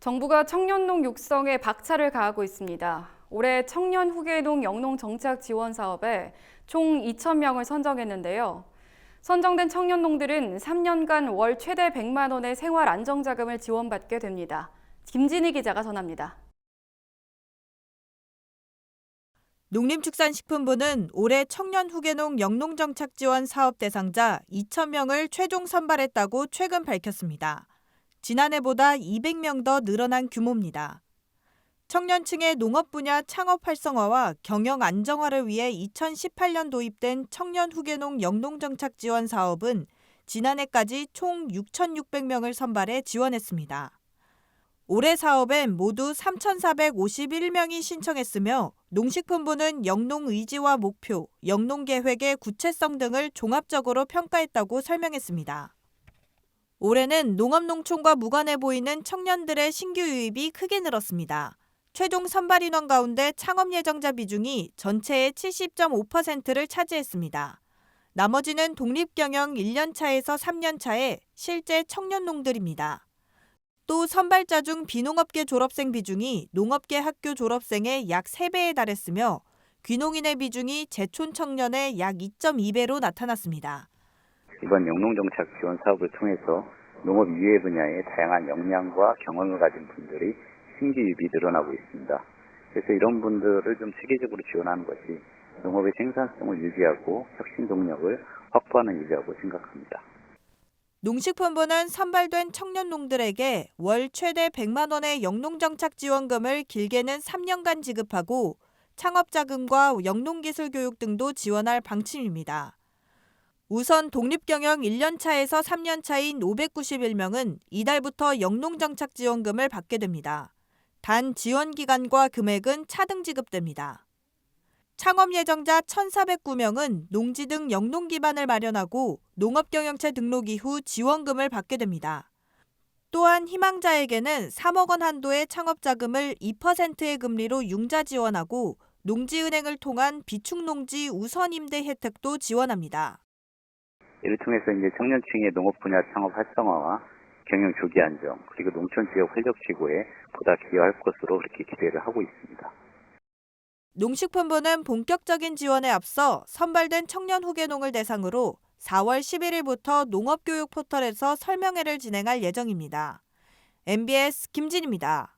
정부가 청년농 육성에 박차를 가하고 있습니다. 올해 청년 후계농 영농 정착 지원 사업에 총 2,000명을 선정했는데요. 선정된 청년농들은 3년간 월 최대 100만 원의 생활 안정 자금을 지원받게 됩니다. 김진희 기자가 전합니다. 농림축산식품부는 올해 청년 후계농 영농정착 지원 사업 대상자 2,000명을 최종 선발했다고 최근 밝혔습니다. 지난해보다 200명 더 늘어난 규모입니다. 청년층의 농업 분야 창업 활성화와 경영 안정화를 위해 2018년 도입된 청년 후계농 영농정착 지원 사업은 지난해까지 총 6,600명을 선발해 지원했습니다. 올해 사업엔 모두 3,451명이 신청했으며 농식품부는 영농 의지와 목표, 영농 계획의 구체성 등을 종합적으로 평가했다고 설명했습니다. 올해는 농업농촌과 무관해 보이는 청년들의 신규 유입이 크게 늘었습니다. 최종 선발 인원 가운데 창업 예정자 비중이 전체의 70.5%를 차지했습니다. 나머지는 독립경영 1년차에서 3년차의 실제 청년농들입니다. 또 선발자 중 비농업계 졸업생 비중이 농업계 학교 졸업생의 약 3배에 달했으며 귀농인의 비중이 제촌 청년의 약 2.2배로 나타났습니다. 이번 영농정착 지원 사업을 통해서 농업 이외 분야의 다양한 역량과 경험을 가진 분들이 신규 유입이 늘어나고 있습니다. 그래서 이런 분들을 좀 체계적으로 지원하는 것이 농업의 생산성을 유지하고 혁신 동력을 확보하는 일이라고 생각합니다. 농식품부는 선발된 청년농들에게 월 최대 100만 원의 영농정착 지원금을 길게는 3년간 지급하고 창업자금과 영농기술 교육 등도 지원할 방침입니다. 우선 독립경영 1년차에서 3년차인 591명은 이달부터 영농정착 지원금을 받게 됩니다. 단 지원 기간과 금액은 차등 지급됩니다. 창업 예정자 1,409명은 농지 등 영농 기반을 마련하고 농업경영체 등록 이후 지원금을 받게 됩니다. 또한 희망자에게는 3억 원 한도의 창업 자금을 2%의 금리로 융자 지원하고 농지은행을 통한 비축농지 우선 임대 혜택도 지원합니다. 이를 통해서 이제 청년층의 농업 분야 창업 활성화와 경영 조기 안정 그리고 농촌 지역 활력 지구에 보다 기여할 것으로 그렇게 기대를 하고 있습니다. 농식품부는 본격적인 지원에 앞서 선발된 청년 후계농을 대상으로 4월 11일부터 농업교육 포털에서 설명회를 진행할 예정입니다. MBS 김진입니다.